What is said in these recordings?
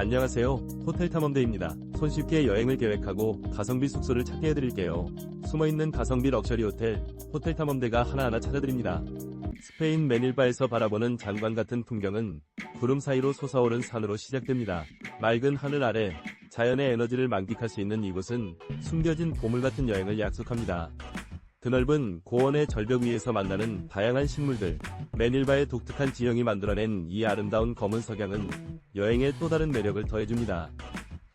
안녕하세요. 호텔 탐험대입니다. 손쉽게 여행을 계획하고 가성비 숙소를 찾게 해드릴게요. 숨어있는 가성비 럭셔리 호텔, 호텔 탐험대가 하나하나 찾아드립니다. 스페인 메닐바에서 바라보는 장관 같은 풍경은 구름 사이로 솟아오른 산으로 시작됩니다. 맑은 하늘 아래 자연의 에너지를 만끽할 수 있는 이곳은 숨겨진 보물 같은 여행을 약속합니다. 드넓은 고원의 절벽 위에서 만나는 다양한 식물들, 메닐바의 독특한 지형이 만들어낸 이 아름다운 검은 석양은 여행에 또 다른 매력을 더해줍니다.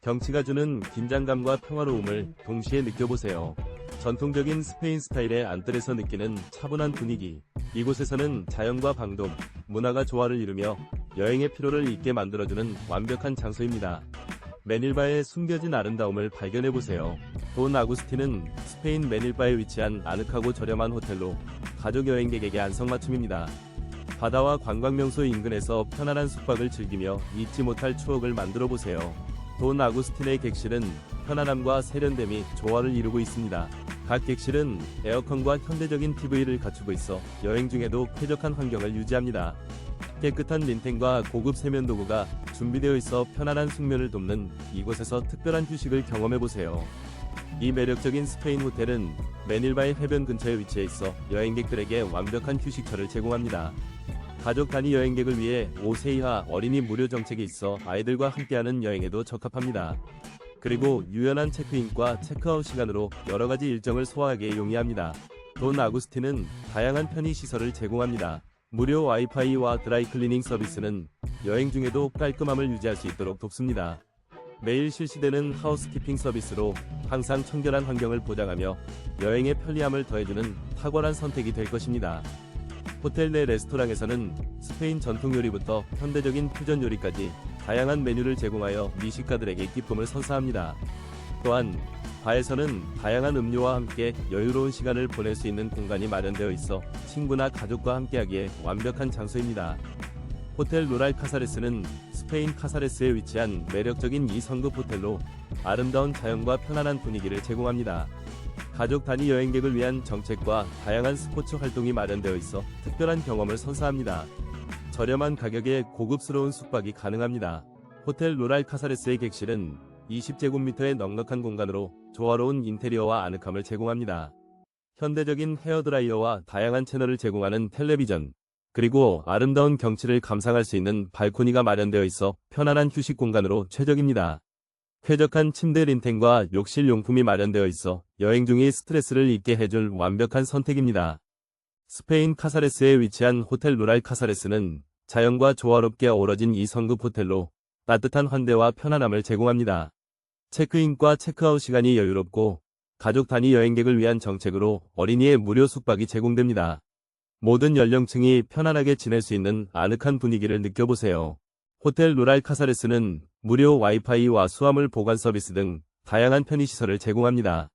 경치가 주는 긴장감과 평화로움을 동시에 느껴보세요. 전통적인 스페인 스타일의 안뜰에서 느끼는 차분한 분위기. 이곳에서는 자연과 방독, 문화가 조화를 이루며 여행의 피로를 잊게 만들어주는 완벽한 장소입니다. 메닐바의 숨겨진 아름다움을 발견해보세요. 돈 아구스틴은 스페인 메닐바에 위치한 아늑하고 저렴한 호텔로 가족 여행객에게 안성맞춤입니다. 바다와 관광명소 인근에서 편안한 숙박을 즐기며 잊지 못할 추억을 만들어 보세요. 돈 아구스틴의 객실은 편안함과 세련됨이 조화를 이루고 있습니다. 각 객실은 에어컨과 현대적인 TV를 갖추고 있어 여행 중에도 쾌적한 환경을 유지합니다. 깨끗한 린텐과 고급 세면 도구가 준비되어 있어 편안한 숙면을 돕는 이곳에서 특별한 휴식을 경험해 보세요. 이 매력적인 스페인 호텔은 메닐바의 해변 근처에 위치해 있어 여행객들에게 완벽한 휴식처를 제공합니다. 가족 단위 여행객을 위해 5세 이하 어린이 무료 정책이 있어 아이들과 함께하는 여행에도 적합합니다. 그리고 유연한 체크인과 체크아웃 시간으로 여러 가지 일정을 소화하기에 용이합니다. 돈 아구스틴은 다양한 편의 시설을 제공합니다. 무료 와이파이와 드라이클리닝 서비스는 여행 중에도 깔끔함을 유지할 수 있도록 돕습니다. 매일 실시되는 하우스키핑 서비스로 항상 청결한 환경을 보장하며 여행의 편리함을 더해주는 탁월한 선택이 될 것입니다. 호텔 내 레스토랑에서는 스페인 전통 요리부터 현대적인 퓨전 요리까지 다양한 메뉴를 제공하여 미식가들에게 기쁨을 선사합니다. 또한 바에서는 다양한 음료와 함께 여유로운 시간을 보낼 수 있는 공간이 마련되어 있어 친구나 가족과 함께하기에 완벽한 장소입니다. 호텔 로랄 카사레스는 스페인 카사레스에 위치한 매력적인 2성급 호텔로 아름다운 자연과 편안한 분위기를 제공합니다. 가족 단위 여행객을 위한 정책과 다양한 스포츠 활동이 마련되어 있어 특별한 경험을 선사합니다. 저렴한 가격에 고급스러운 숙박이 가능합니다. 호텔 로랄 카사레스의 객실은 20제곱미터의 넉넉한 공간으로 조화로운 인테리어와 아늑함을 제공합니다. 현대적인 헤어드라이어와 다양한 채널을 제공하는 텔레비전, 그리고 아름다운 경치를 감상할 수 있는 발코니가 마련되어 있어 편안한 휴식 공간으로 최적입니다. 쾌적한 침대 린텐과 욕실 용품이 마련되어 있어 여행 중의 스트레스를 잊게 해줄 완벽한 선택입니다. 스페인 카사레스에 위치한 호텔 루랄 카사레스는 자연과 조화롭게 어우러진 2성급 호텔로 따뜻한 환대와 편안함을 제공합니다. 체크인과 체크아웃 시간이 여유롭고 가족 단위 여행객을 위한 정책으로 어린이의 무료 숙박이 제공됩니다. 모든 연령층이 편안하게 지낼 수 있는 아늑한 분위기를 느껴보세요. 호텔 루랄 카사레스는 무료 와이파이와 수화물 보관 서비스 등 다양한 편의시설을 제공합니다.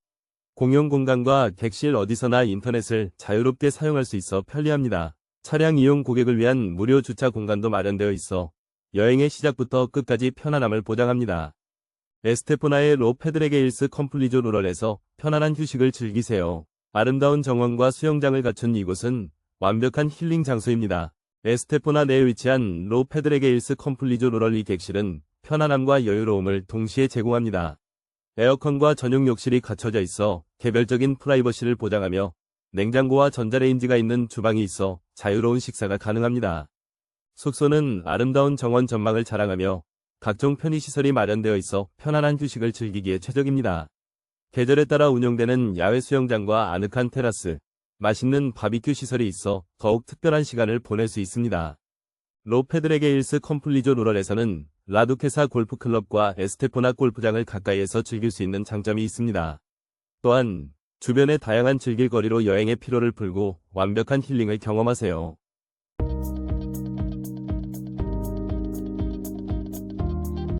공용 공간과 객실 어디서나 인터넷을 자유롭게 사용할 수 있어 편리합니다. 차량 이용 고객을 위한 무료 주차 공간도 마련되어 있어 여행의 시작부터 끝까지 편안함을 보장합니다. 에스테포나의 로 페드레게일스 컴플리조 루럴에서 편안한 휴식을 즐기세요. 아름다운 정원과 수영장을 갖춘 이곳은 완벽한 힐링 장소입니다. 에스테포나 내에 위치한 로 페드레게일스 컴플리조 루럴리 객실은 편안함과 여유로움을 동시에 제공합니다. 에어컨과 전용 욕실이 갖춰져 있어 개별적인 프라이버시를 보장하며 냉장고와 전자레인지가 있는 주방이 있어 자유로운 식사가 가능합니다. 숙소는 아름다운 정원 전망을 자랑하며 각종 편의시설이 마련되어 있어 편안한 휴식을 즐기기에 최적입니다. 계절에 따라 운영되는 야외 수영장과 아늑한 테라스, 맛있는 바비큐 시설이 있어 더욱 특별한 시간을 보낼 수 있습니다. 로페드레게 일스 컴플리조 루럴에서는 라두케사 골프클럽과 에스테포나 골프장을 가까이에서 즐길 수 있는 장점이 있습니다. 또한 주변의 다양한 즐길거리로 여행의 피로를 풀고 완벽한 힐링을 경험하세요.